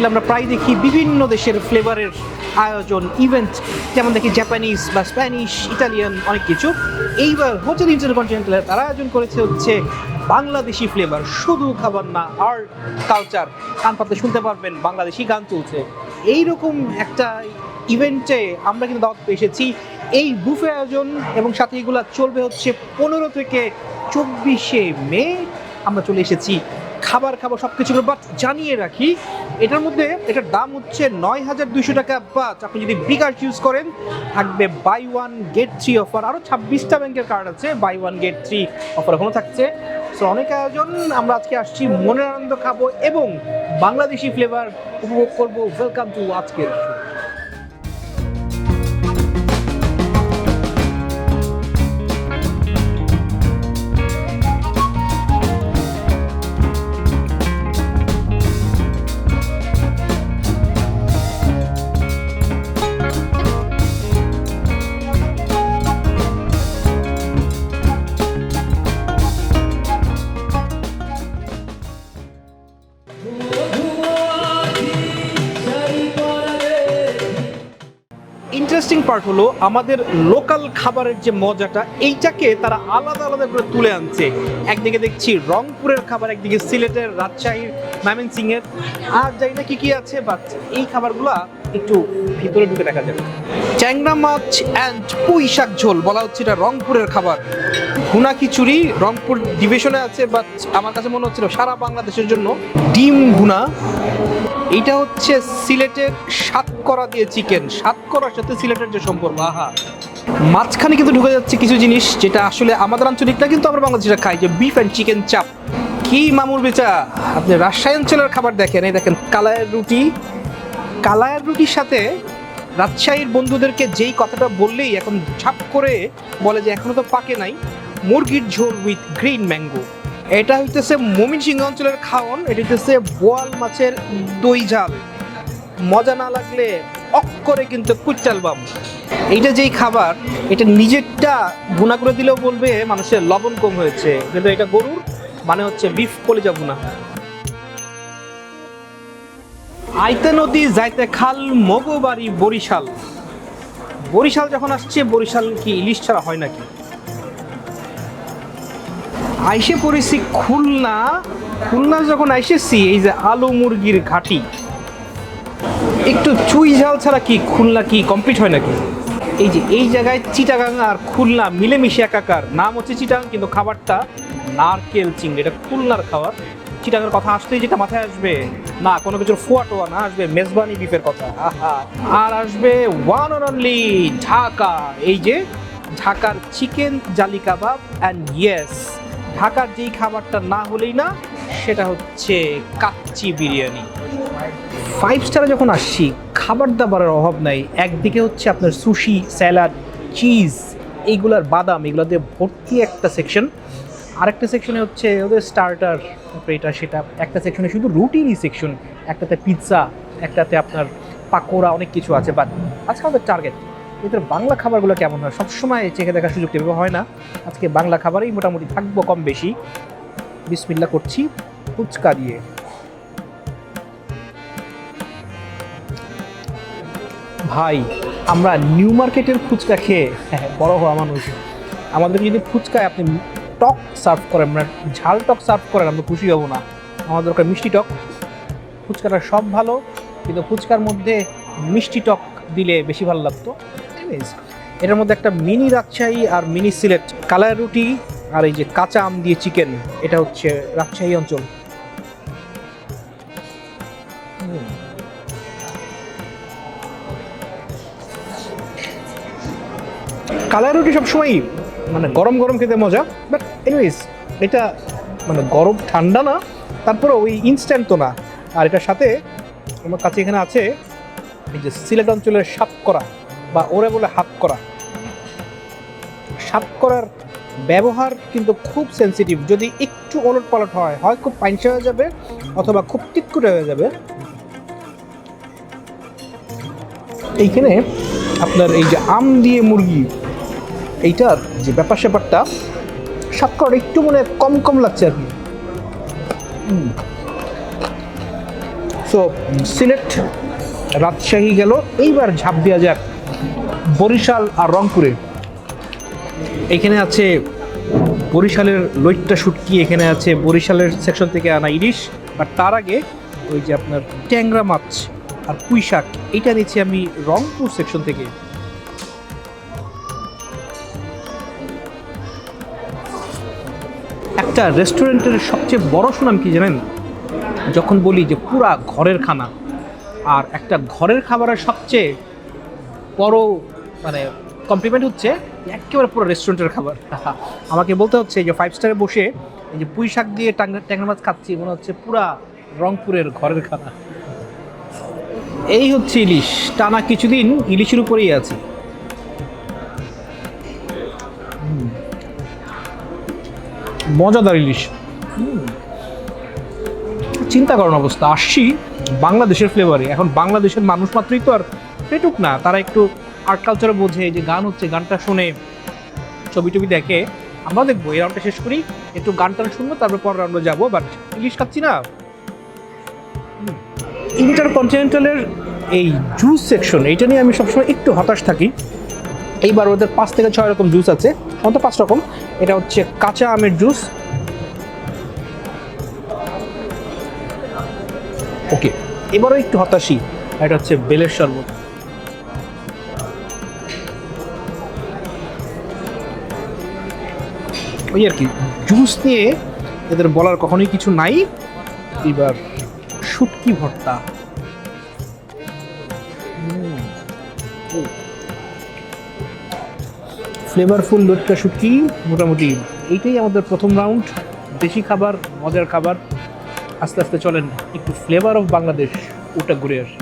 হোটেলে আমরা প্রায় দেখি বিভিন্ন দেশের ফ্লেভারের আয়োজন, ইভেন্ট, যেমন দেখি জাপানিজ বা স্প্যানিশ ইটালিয়ান অনেক কিছু। এইবার হোটেল ইন্টারকন্টিনেন্টালে তারা আয়োজন করেছে হচ্ছে বাংলাদেশি ফ্লেভার, শুধু খাবার না আর্ট কালচার কান পাতলে শুনতে পারবেন, বাংলাদেশি গান চলছে এইরকম একটা ইভেন্টে আমরা কিন্তু দাওয়াত এসেছি। এই বুফে আয়োজন এবং সাথে এগুলা চলবে হচ্ছে পনেরো থেকে চব্বিশে মে। আমরা চলে এসেছি খাবার খাব সব কিছু বাট জানিয়ে রাখি, এটার মধ্যে এটার দাম হচ্ছে নয় হাজার দুইশো টাকা বাট আপনি যদি বিকাশ ইউজ করেন, থাকবে buy one get three offer আরও ছাব্বিশটা ব্যাংকের কার্ড আছে buy one get three offer এখনও থাকছে। সো অনেক আয়োজন, আমরা আজকে আসছি মনের আনন্দ খাব এবং বাংলাদেশি ফ্লেভার উপভোগ করব। ওয়েলকাম টু আজকের ইন্টারেস্টিং পার্ট হলো আমাদের লোকাল খাবারের যে মজাটা, এইটাকে তারা আলাদা আলাদা করে তুলে আনছে। একদিকে দেখছি রংপুরের খাবার, একদিকে সিলেটের রাজশাহীর ময়মনসিংহের। আর জানি না কি কি আছে বাট এই খাবারগুলা একটু ভিতরে ঢুকে দেখা যাবে। চ্যাংরা মাছ অ্যান্ড পুঁই শাক ঝোল, বলা হচ্ছে এটা রংপুরের খাবার। ভুনা খিচুড়ি, রংপুর ডিভিশনে আছে বাট আমার কাছে মনে হচ্ছিল সারা বাংলাদেশের জন্য ডিম ভুনা। এইটা হচ্ছে সিলেটের সাতকরা দিয়ে চিকেন। সাতকরার সাথে সিলেটের যে সম্পর্ক, আহা। মাঝখানে কিন্তু ঢুকে যাচ্ছে কিছু জিনিস, যেটা আসলে আমাদের আঞ্চলিক না, কিন্তু আমরা বাংলাদেশিরা খাই, যে বিফ অ্যান্ড চিকেন চাপ কি মামুর বেচা? আপনি রাজশাহী অঞ্চলের খাবার দেখেন, এই দেখেন কালায়ের রুটি কালায়ের রুটির সাথে রাজশাহীর বন্ধুদেরকে যেই কথাটা বললেই এখন ঝাপ করে বলে যে এখনও তো পাকে নাই, মুরগির ঝোল উইথ গ্রিন ম্যাঙ্গো এটা হইতেছে ময়মনসিংহ অঞ্চলের খাওন, এটা হইতেছে বোয়াল মাছের দই ঝাল। মজা না লাগলে অক করে কিন্তু কুচাল বাম। এইটা যেই খাবার, এটা নিজেরটা ভুনা করে দিলেও বলবে মানুষের লবণ কম হয়েছে। কিন্তু এটা গরুর মানে হচ্ছে বিফ কলিজা ভুনা আইতে নদী, যাইতে খাল মগবাড়ি বরিশাল। বরিশাল যখন আসছে, বরিশাল কি ইলিশ ছাড়া হয় নাকি? আইসে পড়েছি খুলনা। খুলনা যখন আইসেছি, এই যে আলু মুরগির ঘাটি। একটু চুই ঝাল ছাড়া কি খুলনা কি কমপ্লিট হয় নাকি? এই যে এই জায়গায় চিটাগাং আর খুলনা মিলেমিশে একাকার। নাম হচ্ছে চিটাগাং, কিন্তু খাবারটা নারকেল চিংড়ি, এটা খুলনার খাবার। চিটাগাংয়ের কথা আসতেই যেটা মাথায় আসবে। না, কোনো কিছুর ফুয়া টোয়া না, আসবে মেজবানি বিফের কথা। আর আসবে ওয়ান অন অনলি ঢাকা। এই যে ঢাকার চিকেন জালি কাবাব অ্যান্ড ইয়েস ঢাকার যেই খাবারটা না হলেই না, সেটা হচ্ছে কাচ্চি বিরিয়ানি। ফাইভ স্টারে যখন আসছি, খাবার দাবারের অভাব নাই। একদিকে হচ্ছে আপনার সুশি স্যালাড চিজ এইগুলার বাদাম, এগুলো দিয়ে ভর্তি একটা সেকশন আরেকটা সেকশনে হচ্ছে ওদের স্টার্টার তারপরে এটা সেটা। একটা সেকশনে শুধু রুটিনই সেকশন একটাতে পিৎজা একটাতে আপনার পাকোড়া অনেক কিছু আছে। বাট আজকে আমাদের টার্গেট এদের বাংলা খাবারগুলো কেমন হয়? সবসময় চেখে দেখার সুযোগ টেবে হয় না। আজকে বাংলা খাবারেই মোটামুটি থাকব কম বেশি। বিসমিল্লা করছি ফুচকা দিয়ে। ভাই আমরা নিউ মার্কেটের ফুচকা খেয়ে হ্যাঁ, বড় হওয়া মানুষ। আমাদের যদি ফুচকায় আপনি টক সার্ভ করেন মানে ঝাল টক সার্ভ করেন, আমরা খুশি হব না। আমাদের দরকার মিষ্টি টক। ফুচকাটা সব ভালো, কিন্তু ফুচকার মধ্যে মিষ্টি টক দিলে বেশি ভালো লাগতো। এটার মধ্যে একটা মিনি রাজশাহী আর মিনি সিলেট, কালার রুটি আর এই যে কাঁচা আম দিয়ে চিকেন, এটা হচ্ছে রাজশাহী অঞ্চল। কালার রুটি সবসময়ই মানে গরম গরম খেতে মজা বাট এনিওয়েজ এটা মানে গরম, ঠান্ডা না তারপরে ওই ইনস্ট্যান্ট তো না। আর এটার সাথে আমার কাছে এখানে আছে এই যে সিলেট অঞ্চলের সাপ করা বা ওরা বলে হাত করা সাপ করার ব্যবহার কিন্তু খুব সেন্সিটিভ যদি একটু ওলট পালট হয় হয় খুব পাইনসা হয়ে যাবে, অথবা খুব তিতকুটে হয়ে যাবে। এইখানে আপনার এই যে আম দিয়ে মুরগি, এইটার যে ব্যাপার স্যাপারটা সাত করার একটু মনে কম কম লাগছে আর কি। সো সিলেট রাজশাহী গেল। এইবার ঝাঁপ দেওয়া যাক বরিশাল আর রংপুরে। এখানে আছে বরিশালের লইট্টা শুটকি এখানে আছে বরিশালের সেকশন থেকে আনা ইলিশ, আর তার আগে ওই যে আপনার ট্যাংরা মাছ আর পুঁই শাক এটা নিচ্ছি আমি রংপুর সেকশন থেকে। একটা রেস্টুরেন্টের সবচেয়ে বড় সুনাম কি জানেন? যখন বলি যে পুরা ঘরের খানা, আর একটা ঘরের খাবারের সবচেয়ে বড় মানে কমপ্লিমেন্ট হচ্ছে একেবারে পুরো রেস্টুরেন্টের খাবার। আমাকে বলতে হচ্ছে যে ফাইভ স্টারে বসে এই যে পুঁই শাক দিয়ে ট্যাংরা ট্যাংরা মাছ খাচ্ছি, মনে হচ্ছে পুরা রংপুরের ঘরের খানা। এই হচ্ছে ইলিশ। টানা কিছুদিন ইলিশের উপরেই আছি। মজাদার ইলিশ। চিন্তা করার অবস্থা আসছি বাংলাদেশের ফ্লেভারে এখন বাংলাদেশের মানুষ মাত্রই তো আর পেটুক না, তারা একটু আর্ট কালচার বোঝে, যে গান হচ্ছে, গানটা শুনে ছবি টবি দেখে আমরা দেখব, এই রাউন্ডটা শেষ করি, একটু গান টান শুনব, তারপর পর রাউন্ডে যাব বাট ইলিশ খাচ্ছি না। ইন্টার কন্টিনেন্টালের এই জুস সেকশন এইটা নিয়ে আমি সবসময় একটু হতাশ থাকি। এইবার ওদের পাঁচ থেকে ছয় রকম জুস আছে। অন্ত পাঁচ রকম। এটা হচ্ছে কাঁচা আমের জুস। ওকে, এবারও একটু হতাশই। এটা হচ্ছে বেলের শরবত। ওই আর কি, জুস নিয়ে এদের বলার কখনোই কিছু নাই। এবার শুটকি ভর্তা। ফ্লেভারফুল লোটকা শুটকি মোটামুটি এইটাই আমাদের প্রথম রাউন্ড দেশি খাবার, মজার খাবার। আস্তে আস্তে চলেন, একটু ফ্লেভার অফ বাংলাদেশ ওটা ঘুরে আসি।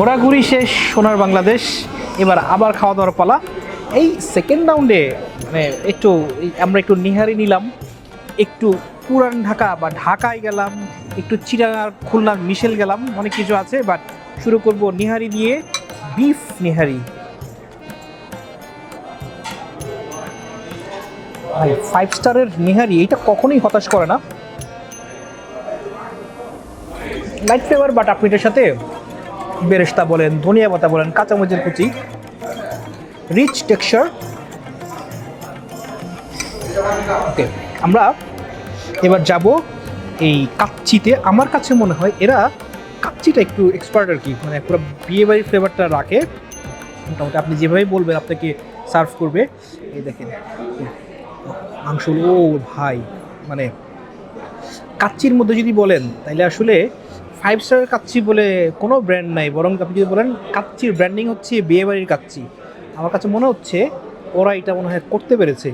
ঘোরাঘুরি শেষ, সোনার বাংলাদেশ। এবার আবার খাওয়া দাওয়ার পালা। এই সেকেন্ড রাউন্ডে মানে একটু, আমরা একটু নিহারি নিলাম। একটু পুরান ঢাকা বা ঢাকায় গেলাম, একটু চিরাঙার খুলনার মিশেল গেলাম, অনেক কিছু আছে বাট শুরু করব নিহারি দিয়ে বিফ নিহারি। ফাইভ স্টারের নিহারি এটা কখনোই হতাশ করে না। লাইট ফ্লেভার বাট আপনি এটার সাথে বেরেস্তা বলেন, ধনিয়া পাতা বলেন, কাঁচামরিচের কুচি রিচ টেক্সচার ওকে আমরা এবার যাব এই কাচ্চিতে। আমার কাছে মনে হয় এরা কাচ্চিটা একটু এক্সপার্ট আর কি মানে পুরো বিয়ে বাড়ির ফ্লেভারটা রাখে। মোটামুটি আপনি যেভাবে বলবেন, আপনাকে সার্ভ করবে। এই দেখেন, মাংস, ও ভাই মানে কাচ্চির মধ্যে যদি বলেন তাহলে আসলে ফাইভ স্টার কাচ্চি বলে কোনো ব্র্যান্ড নাই। বরং আপনি যদি বলেন, কাচ্চির ব্র্যান্ডিং হচ্ছে বিয়েবাড়ির কাচ্চি। আমার কাছে মনে হচ্ছে ওরা এটা মনে হয় করতে পেরেছে।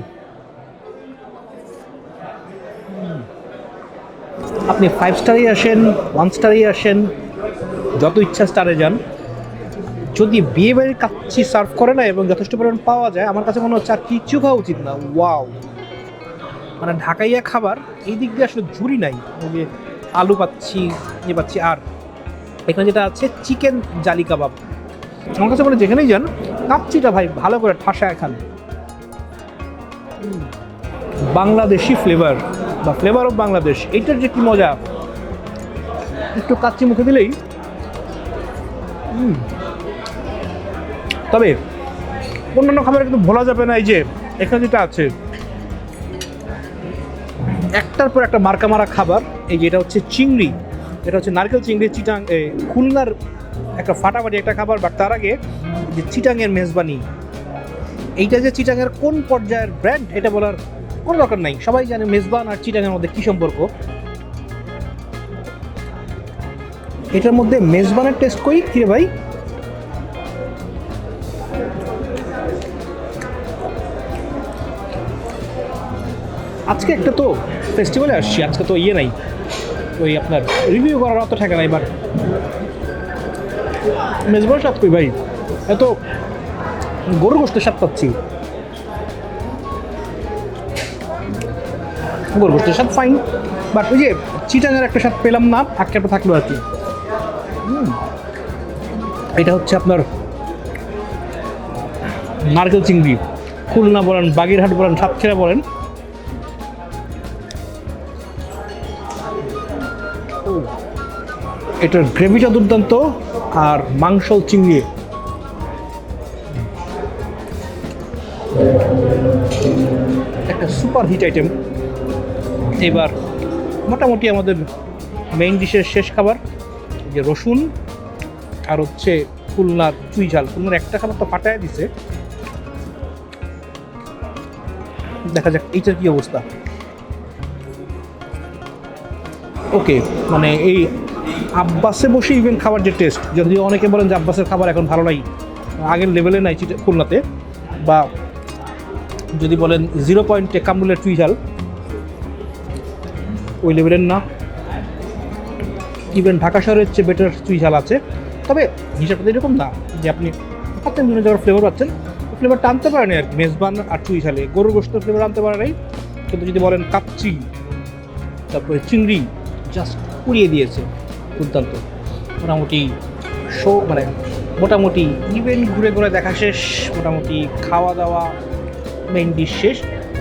আপনি ফাইভ স্টারেই আসেন ওয়ান স্টারেই আসেন, যত ইচ্ছা স্টারে যান। যদি বিয়ে বাড়ির কাচ্ছি সার্ভ করে না এবং যথেষ্ট পরিমাণ পাওয়া যায়, আমার কাছে মনে হচ্ছে আর কিচ্ছু খাওয়া উচিত না। ওয়াও মানে ঢাকাইয়া খাবার, এই দিক দিয়ে আসলে ঝুরি নাই। আলু পাচ্ছি ইয়ে পাচ্ছি আর। এখানে যেটা আছে চিকেন জালি কাবাব। আমার কাছে বলে যেখানেই যান কাচ্চিটা ভাই ভালো করে ঠাসা খান উম, বাংলাদেশি ফ্লেভার বা ফ্লেভার অফ বাংলাদেশ এইটার যে কি মজা? একটু কাচ্চি মুখে দিলেই। তবে অন্যান্য খাবার কিন্তু ভোলা যাবে না এই যে এখানে যেটা আছে। একটার পর একটা মার্কা মারা খাবার, এই যে এটা হচ্ছে চিংড়ি, এটা হচ্ছে নারকেল চিংড়ি, চিটাং খুলনার একটা ফাটাফাটি একটা খাবার বাট তার আগে যে চিটাংয়ের মেজবানি। এইটা যে চিটাংয়ের কোন পর্যায়ের ব্র্যান্ড এটা বলার কোনো দরকার নাই। সবাই জানে মেজবান আর চিটাংয়ের মধ্যে কী সম্পর্ক। এটার মধ্যে মেজবানের টেস্ট করি কিরে ভাই? আজকে একটা তো ফেস্টিভ্যালে আসছি, আজকে তো ইয়ে নাই। ওই আপনার রিভিউ করার অত থাকে না এবার মেজবার স্বাদ কই ভাই, এত গরু গোষ্ঠের স্বাদ পাচ্ছি। গরু গোষ্ঠের স্বাদ ফাইন বাট ওই যে চিটাঙের একটা স্বাদ পেলাম না একটা থাকল আর কি। এটা হচ্ছে আপনার নারকেল চিংড়ি। খুলনা বলেন, বাগেরহাট বলেন, সাতক্ষীরা বলেন এটার গ্রেভিটা দুর্দান্ত আর মাংস চিংড়ি। একটা সুপার হিট আইটেম। এবার মোটামুটি আমাদের মেইন ডিশের শেষ খাবার যে রসুন আর হচ্ছে খুলনার চুই ঝাল। খুলনার একটা খাবার তো ফাটায় দিছে। দেখা যাক এইটার কি অবস্থা। ওকে মানে এই আব্বাসে বসে ইভেন খাবার যে টেস্ট যদি অনেকে বলেন যে আব্বাসের খাবার এখন ভালো নাই, আগের লেভেলে নাই খুলনাতে, বা যদি বলেন জিরো পয়েন্টে কামরুলের চুই ঝাল, ওই লেভেলের না। ইভেন ঢাকা শহরের চেয়ে বেটার চুই ঝাল আছে। তবে হিসাবটা এরকম না যে আপনি পাচ্ছেন বিভিন্ন জায়গার ফ্লেভার পাচ্ছেন ফ্লেভার টানতে পারেনি আর কি, মেজবান আর চুই ঝালে। গরুর গোস্তের ফ্লেভার আনতে পারে নাই, কিন্তু যদি বলেন কাচ্চি, তারপরে চিংড়ি জাস্ট পুড়িয়ে দিয়েছে। দুর্দান্ত। মোটামুটি শো মানে মোটামুটি ইভেন্ট ঘুরে ঘুরে দেখা শেষ, মোটামুটি খাওয়া দাওয়া মেন ডিশ শেষ।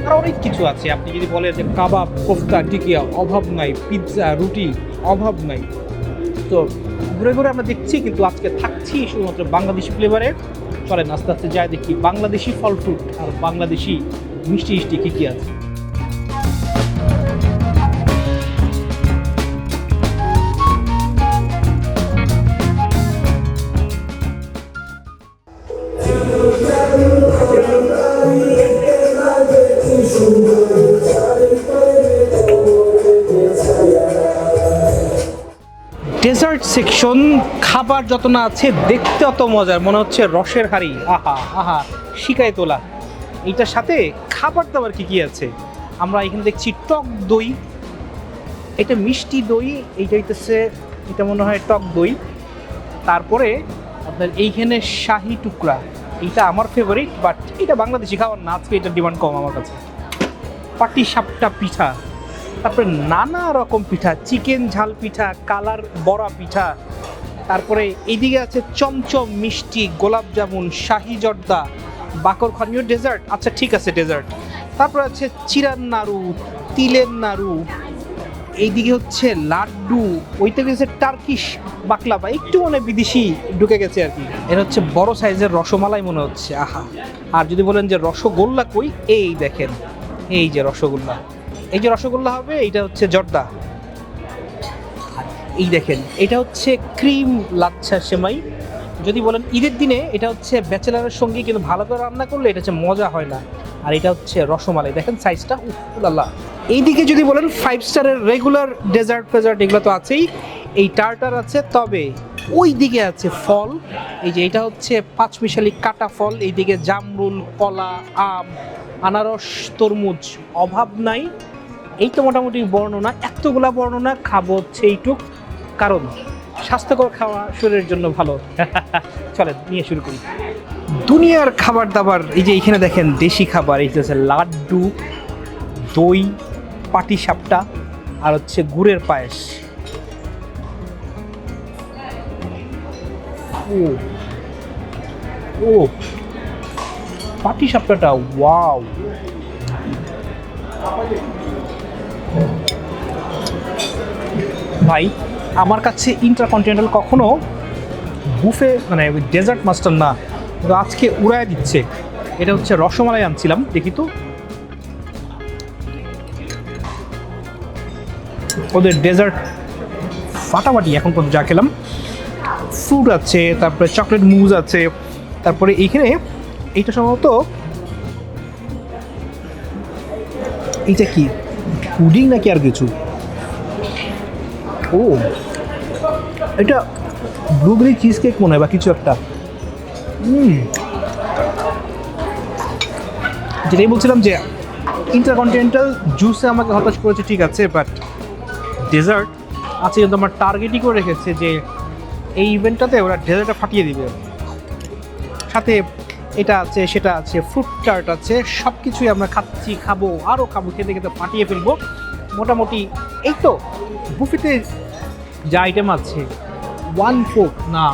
আর অনেক কিছু আছে। আপনি যদি বলেন যে কাবাব, কোফতা, টিকিয়া, অভাব নাই পিৎজা রুটি, অভাব নাই। তো ঘুরে ঘুরে আমরা দেখছি, কিন্তু আজকে থাকছি শুধুমাত্র বাংলাদেশি ফ্লেভারে চলেন আস্তে আস্তে যাই দেখি বাংলাদেশি ফল ফ্রুট আর বাংলাদেশি মিষ্টি মিষ্টি কী কী আছে। ডেজার্ট সেকশন, খাবার যত না আছে, দেখতে অত মজার। মনে হচ্ছে রসের হাড়ি। আহা আহা, শিকায় তোলা। এইটার সাথে খাবার দাবার কি কি আছে? আমরা এখানে দেখছি টক দই। এটা মিষ্টি দই, এইটা হইতেছে, এটা মনে হয় টক দই। তারপরে আপনার এইখানে শাহি টুকরা। এইটা আমার ফেভারিট বাট এটা বাংলাদেশি খাবার না, আজকে এটা ডিমান্ড কম আমার কাছে। পাটি সাপটা পিঠা। তারপরে নানা রকম পিঠা, চিকেন ঝাল পিঠা, কালার বড়া পিঠা। তারপরে এইদিকে আছে চমচম, মিষ্টি, গোলাপ জামুন, শাহি জর্দা, বাকর খনীয় ডেজার্ট। আচ্ছা ঠিক আছে, ডেজার্ট। তারপর আছে চিরার নাড়ু, তিলের নাড়ু। এইদিকে হচ্ছে লাড্ডু ওইটা গেছে টার্কিশ বাকলাবা একটু মনে বিদেশি ঢুকে গেছে আর কি। এর হচ্ছে বড় সাইজের রসমালাই মনে হচ্ছে, আহা। আর যদি বলেন যে রসগোল্লা কই, এই দেখেন, এই যে রসগোল্লা। এই যে রসগোল্লা হবে, এইটা হচ্ছে জর্দা। এই দেখেন, এটা হচ্ছে ক্রিম লাচ্ছা সেমাই। যদি বলেন ঈদের দিনে, এটা হচ্ছে ব্যাচেলারের সঙ্গে, কিন্তু ভালো করে রান্না করলে এটা হচ্ছে মজা হয় না। আর এটা হচ্ছে রসমালাই। দেখেন সাইজটা উল্লাহ এইদিকে যদি বলেন ফাইভ স্টারের রেগুলার ডেজার্ট ফেজার্ট এগুলো তো আছেই। এই টার্টার আছে, তবে ওই দিকে আছে ফল। এই যে এটা হচ্ছে পাঁচমিশালি কাটা ফল। এইদিকে জামরুল, কলা, আম, আনারস, তরমুজ, অভাব নাই। এই তো মোটামুটি বর্ণনা, এতগুলা বর্ণনা খাব হচ্ছে এইটুক কারণ স্বাস্থ্যকর খাওয়া শরীরের জন্য ভালো। চলেন, নিয়ে শুরু করি। দুনিয়ার খাবার দাবার এই যে এখানে দেখেন দেশি খাবার, এই হচ্ছে লাড্ডু, দই পাটি সাপটা আর হচ্ছে গুড়ের পায়েস। ও ও পাটি সাপটাটা ওয়াও। ভাই, আমার কাছে ইন্টারকন্টিনেন্টাল কখনো বুফে মানে ডেজার্ট মাস্টার না। আজকে উড়ায় দিচ্ছে। এটা হচ্ছে রসমালাই আনছিলাম, দেখি তো। ওদের ডেজার্ট ফাটাফাটি এখন পর্যন্ত যা খেলাম। ফ্রুট আছে, তারপরে চকলেট মুজ আছে, তারপরে এইখানে এইটা সম্ভবত এইটা কি? পুডিং নাকি আর কিছু? ও, এটা ব্লুবেরি চিজ কেক মনে হয় বা কিছু একটা। যেটাই বলছিলাম যে ইন্টারকন্টিনেন্টাল জুসে আমাকে হতাশ করেছে, ঠিক আছে বাট ডেজার্ট আছে কিন্তু আমার টার্গেটই করে রেখেছে যে এই ইভেন্টটাতে ওরা ডেজার্টটা ফাটিয়ে দিবে। সাথে এটা আছে, সেটা আছে ফ্রুট চার্ট আছে সব কিছুই আমরা খাচ্ছি, খাব আরও খাব, খেতে খেতে ফাটিয়ে ফেলব। মোটামুটি এই তো বুফিতে যা আইটেম আছে। ওয়ান ফোর্থ না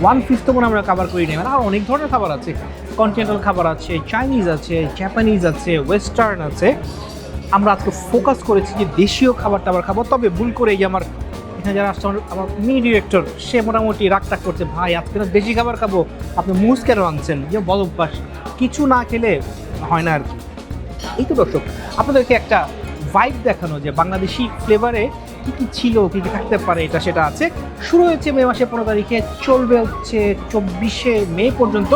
ওয়ান ফিফথ মনে আমরা খাবার করি না আর অনেক ধরনের খাবার আছে। কন্টিনেন্টাল খাবার আছে চাইনিজ আছে জাপানিজ আছে ওয়েস্টার্ন আছে। আমরা আজকে ফোকাস করেছি যে দেশীয় খাবার টাবার খাব। তবে ভুল করে এই যে আমার এখানে যারা আসছে আমার- মিনি ডিরেক্টর সে মোটামুটি রাগ টাগ করছে ভাই আজকে না দেশি খাবার খাব। আপনি মুস কেন আনছেন? যে বদ অভ্যাস। কিছু না খেলে হয় না আর কি। এই তো দর্শক আপনাদেরকে একটা ভাইব দেখানো যে বাংলাদেশি ফ্লেভারে কী কী ছিল, কী কী থাকতে পারে, এটা সেটা আছে। শুরু হয়েছে মে মাসের পনেরো তারিখে, চলবে হচ্ছে চব্বিশে মে পর্যন্ত,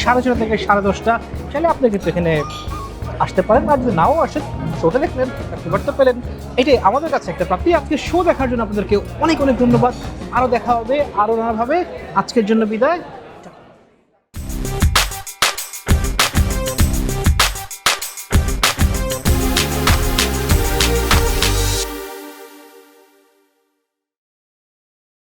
সাড়ে ছটা থেকে সাড়ে দশটা। চাইলে আপনি কিন্তু এখানে আসতে পারেন, আর যদি নাও আসেন শোটা দেখলেন ফ্লেভার তো পেলেন। এটাই আমাদের কাছে একটা প্রাপ্তি। আজকে শো দেখার জন্য আপনাদেরকে অনেক অনেক ধন্যবাদ। আরও দেখা হবে আরও নানাভাবে আজকের জন্য বিদায়।